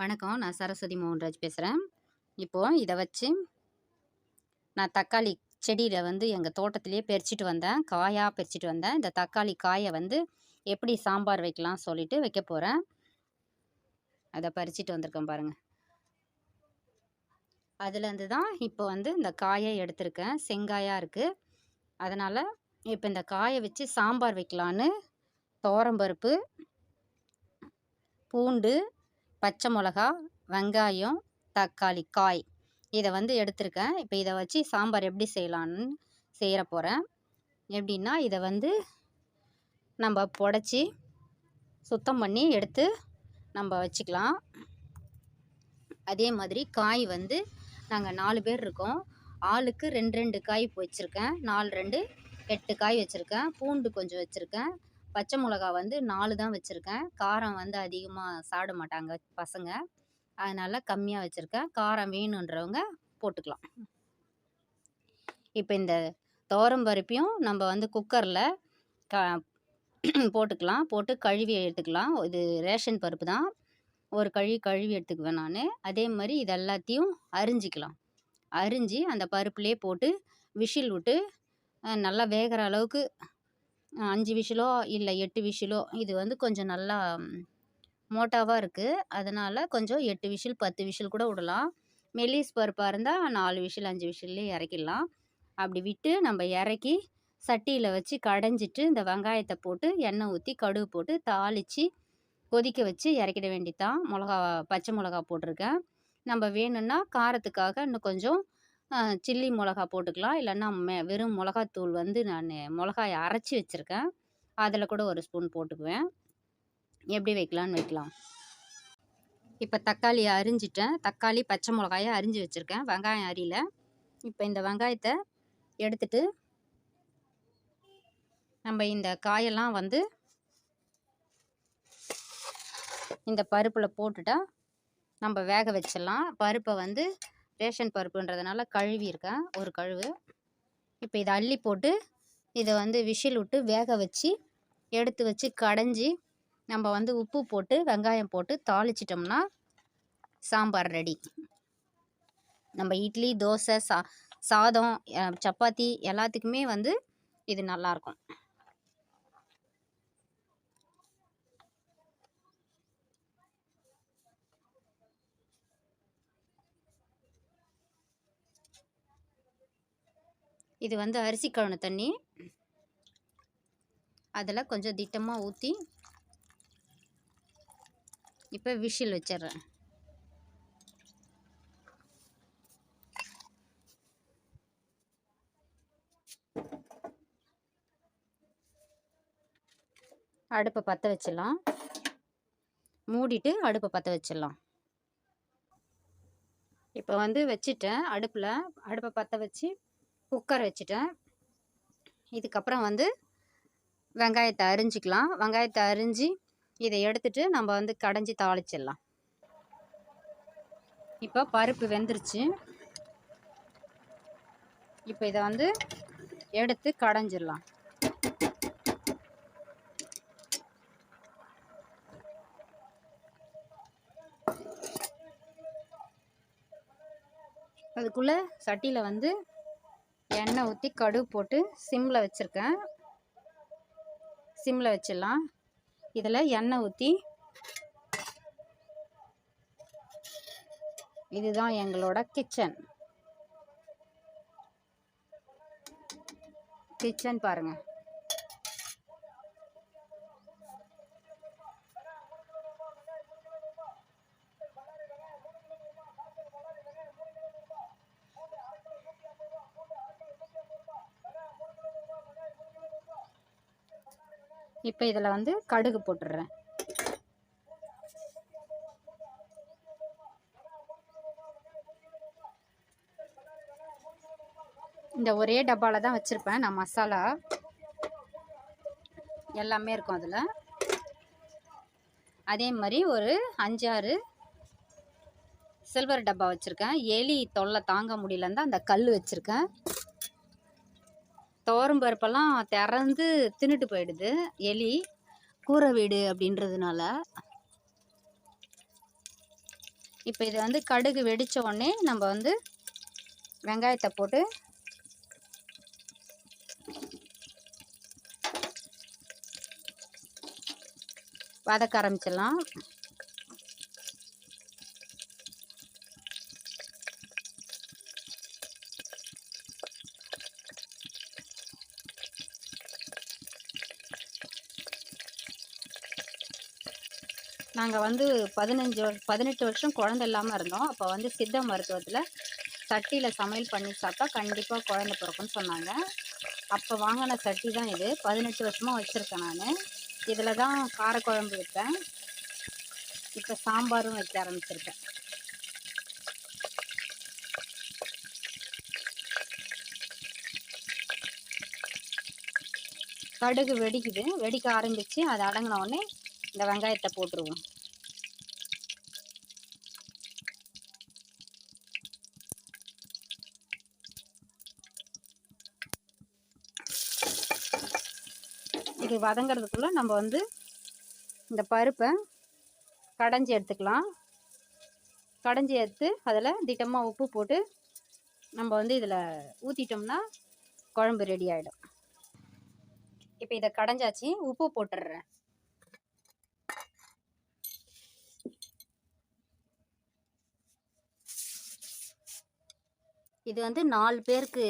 வணக்கம். நான் சரஸ்வதி மோகன்ராஜ் பேசுகிறேன் இப்போது இதை வச்சு நான் தக்காளி செடியில் வந்து எங்கள் தோட்டத்திலேயே பறிச்சிட்டு வந்தேன். காயாக பறிச்சிட்டு வந்தேன். இந்த தக்காளி காயை வந்து எப்படி சாம்பார் வைக்கலாம் சொல்லிட்டு வைக்க போகிறேன் அதை பறிச்சிட்டு வந்திருக்கேன் பாருங்கள் அதுலேருந்து தான் இப்போ வந்து இந்த காயை எடுத்திருக்கேன். செங்காயாக இருக்குது அதனால் இப்போ இந்த காயை வச்சு சாம்பார் வைக்கலான்னு தோரம்பருப்பு பூண்டு பச்சை மிளகா வெங்காயம் தக்காளி காய். இதை வந்து எடுத்திருக்கேன். இப்போ இதை வச்சு சாம்பார் எப்படி செய்யலான்னு செய்கிற போகிறேன் எப்படின்னா இதை வந்து நம்ம புடச்சி சுத்தம் பண்ணி எடுத்து நம்ம வச்சுக்கலாம். அதே மாதிரி காய் வந்து நாங்கள் நாலு பேர் இருக்கோம். ஆளுக்கு ரெண்டு ரெண்டு காய் வச்சுருக்கேன். நாலு ரெண்டு எட்டு காய் வச்சுருக்கேன். பூண்டு கொஞ்சம் வச்சுருக்கேன். பச்சை மிளகா வந்து நாலு தான் வச்சுருக்கேன். காரம் வந்து அதிகமாக சாப்பிட மாட்டாங்க பசங்க. அதனால் கம்மியாக வச்சுருக்கேன். காரம் வேணுன்றவங்க போட்டுக்கலாம். இப்போ இந்த துவரம் பருப்பையும் நம்ம வந்து குக்கரில் க போட்டுக்கலாம். போட்டு கழுவி எடுத்துக்கலாம். இது ரேஷன் பருப்பு தான். ஒரு கழுவி கழுவி எடுத்துக்குவேன் நான். அதே மாதிரி இது எல்லாத்தையும் அரிஞ்சிக்கலாம். அரிஞ்சு அந்த பருப்புலேயே போட்டு விஷில் விட்டு நல்லா வேகிற அளவுக்கு அஞ்சு விசிலோ இல்லை எட்டு விசிலோ இது வந்து கொஞ்சம் நல்லா மோட்டாவாக இருக்குது அதனால் கொஞ்சம் எட்டு விசில் பத்து விசில் கூட விடலாம். மெல்லிஸ் பருப்பாக இருந்தால் நாலு விசில் அஞ்சு விசில்லே இறக்கிடலாம். அப்படி விட்டு நம்ம இறக்கி சட்டியில் வச்சு கடைஞ்சிட்டு இந்த வெங்காயத்தை போட்டு எண்ணெய் ஊற்றி கடுகு போட்டு தாளித்து கொதிக்க வச்சு இறக்கிட வேண்டியதான் மிளகா பச்சை மிளகா போட்டிருக்கேன். நம்ம வேணும்னா காரத்துக்காக இன்னும் கொஞ்சம் சில்லி மிளகா போட்டுக்கலாம். இல்லைன்னா மெ வெறும் மிளகாத்தூள் வந்து நான் மிளகாயை அரைச்சி வச்சுருக்கேன். அதில் கூட ஒரு ஸ்பூன் போட்டுக்குவேன். எப்படி வைக்கலான்னு வைக்கலாம். இப்போ தக்காளி அரிஞ்சிட்டேன். தக்காளி பச்சை மிளகாயை அரிஞ்சு வச்சுருக்கேன். வெங்காயம் அரியல. இப்போ இந்த வெங்காயத்தை எடுத்துட்டு நம்ம இந்த காயெல்லாம் வந்து இந்த பருப்பில் போட்டுட்டா நம்ம வேக வச்சிடலாம். பருப்பை வந்து ரேஷன் பருப்புன்றதுனால கழுவி இருக்கேன் ஒரு கழுவு. இப்போ இதை அள்ளி போட்டு இதை வந்து விஷில் விட்டு வேக வச்சு எடுத்து வச்சு கடைஞ்சி நம்ம வந்து உப்பு போட்டு வெங்காயம் போட்டு தாளிச்சிட்டோம்னா சாம்பார் ரெடி. நம்ம இட்லி தோசை சா சாதம் சப்பாத்தி எல்லாத்துக்குமே வந்து இது நல்லாயிருக்கும் இது வந்து அரிசி கழுவுன தண்ணி. அதில் கொஞ்சம் திட்டமாக ஊற்றி இப்போ விஷில் வச்சிடுறேன். அடுப்பை பற்ற வச்சிடலாம். மூடிட்டு அடுப்பை பற்ற வச்சிடலாம். இப்போ வந்து வச்சிட்டேன். அடுப்பில் அடுப்பை பற்ற வச்சு குக்கர் வச்சுட்டேன். இதுக்கப்புறம் வந்து வெங்காயத்தை அரிஞ்சிக்கலாம். வெங்காயத்தை அரிஞ்சு இதை எடுத்துட்டு நம்ம வந்து கடைஞ்சி தாளிச்சிடலாம். இப்போ பருப்பு வெந்துருச்சு. இப்போ இதை வந்து எடுத்து கடைஞ்சிடலாம். அதுக்குள்ளே சட்டியில் வந்து எண்ணெய் ஊற்றி கடுகு போட்டு சிம்மில் வச்சுருக்கேன். சிம்மில் வச்சிடலாம். இதில் எண்ணெய் ஊற்றி இதுதான் எங்களோட கிச்சன். கிச்சன் பாருங்கள் இப்போ இதில் வந்து கடுகு போட்டுடுறேன் இந்த ஒரே டப்பாவில் தான் வச்சுருப்பேன் நான் மசாலா. எல்லாமே இருக்கும் அதில். அதே மாதிரி ஒரு அஞ்சாறு சில்வர் டப்பா வச்சுருக்கேன். எலி தொல்லை தாங்க முடியலன்னு தான் அந்த கல் வச்சுருக்கேன். துவரம் பருப்பெல்லாம் திறந்து தின்னுட்டு போயிடுது. எலி கூரை வீடு அப்படின்றதுனால. இப்போ இது வந்து கடுகு வெடித்த உடனே நம்ம வந்து வெங்காயத்தை போட்டு வதக்க ஆரம்பிச்சிடலாம். நாங்கள் வந்து பதினஞ்சு பதினெட்டு வருஷம் குழந்தை இல்லாமல் இருந்தோம். அப்போ வந்து சித்த மருத்துவத்தில் சட்டியில் சமையல் பண்ணி சாப்பிட்டா கண்டிப்பாக குழந்தை பிறக்கும்னு சொன்னாங்க. அப்போ வாங்கின சட்டி தான் இது. பதினெட்டு வருஷமாக வச்சுருக்கேன் நான். இதில் தான் காரக்குழம்பு வைப்பேன். இப்போ சாம்பாரும் வைக்க ஆரம்பிச்சிருக்கேன். கடுகு வெடிக்குது. வெடிக்க ஆரம்பித்து அது அடங்கின உடனே இந்த வெங்காயத்தை போட்டுருவோம். இது வதங்கிறதுக்குள்ளே நம்ம வந்து இந்த பருப்பை கடைஞ்சி எடுத்துக்கலாம். கடைஞ்சி எடுத்து அதில் திட்டமாக உப்பு போட்டு நம்ம வந்து இதில் ஊற்றிட்டோம்னா குழம்பு ரெடி ஆகிடும் இப்போ இதை கடைஞ்சாச்சு உப்பு போட்டுடுறேன். இது வந்து நாலு பேருக்கு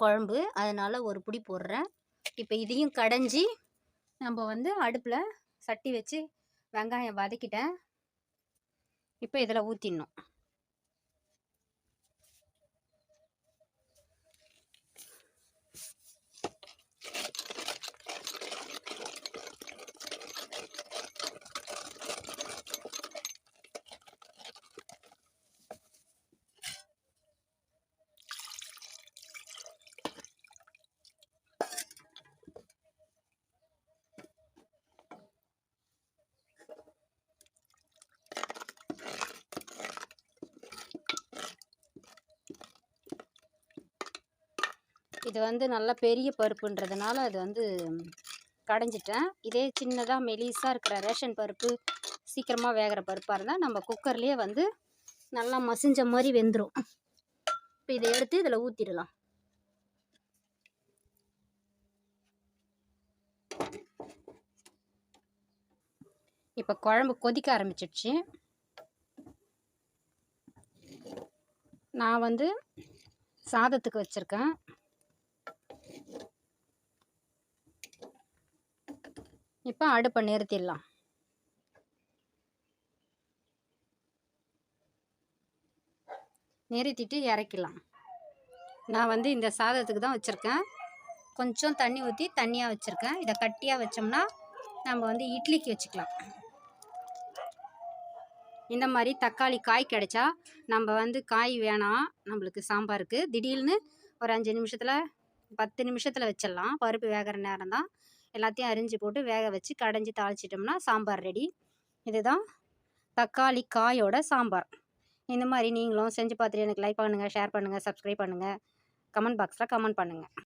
குழம்பு. அதனால் ஒரு பிடி போடுறேன். இப்போ இதையும் கடைஞ்சி நம்ம வந்து அடுப்பில் சட்டி வச்சு வெங்காயம் வதக்கிட்டேன். இப்போ இதில் ஊற்றிடணும் இது வந்து நல்லா பெரிய பருப்புன்றதுனால அது வந்து கடைஞ்சிட்டேன். இதே சின்னதாக மெலிசாக இருக்கிற ரேஷன் பருப்பு சீக்கிரமாக வேகிற பருப்பாக இருந்தால் நம்ம குக்கர்லேயே வந்து நல்லா மசிஞ்ச மாதிரி வெந்துடும் இப்போ இதை எடுத்து இதில் ஊற்றிடலாம் இப்போ குழம்பு கொதிக்க ஆரம்பிச்சிடுச்சு. நான் வந்து சாதத்துக்கு வச்சுருக்கேன். இப்போ அடுப்பை நிறுத்திடலாம் நிறுத்திட்டு இறக்கிடலாம். நான் வந்து இந்த சாதத்துக்கு தான் வச்சுருக்கேன். கொஞ்சம் தண்ணி ஊற்றி தண்ணியாக வச்சுருக்கேன். இதை கட்டியாக வச்சோம்னா நம்ம வந்து இட்லிக்கு வச்சுக்கலாம். இந்த மாதிரி தக்காளி காய் கிடைச்சா நம்ம வந்து காய் வேணாம் நம்மளுக்கு சாம்பாருக்கு திடீர்னு ஒரு அஞ்சு நிமிஷத்தில் பத்து நிமிஷத்தில் வச்சிடலாம். பருப்பு வேகிற நேரம் தான். எல்லாத்தையும் அரிஞ்சு போட்டு வேக வச்சு கடைஞ்சி தாளிச்சிட்டோம்னா சாம்பார் ரெடி இதுதான் தக்காளி காயோட சாம்பார். இந்த மாதிரி நீங்களும் செஞ்சு பார்த்துட்டு எனக்கு லைக் பண்ணுங்கள் ஷேர் பண்ணுங்கள் சப்ஸ்கிரைப் பண்ணுங்கள் கமெண்ட் பாக்ஸில் கமெண்ட் பண்ணுங்கள்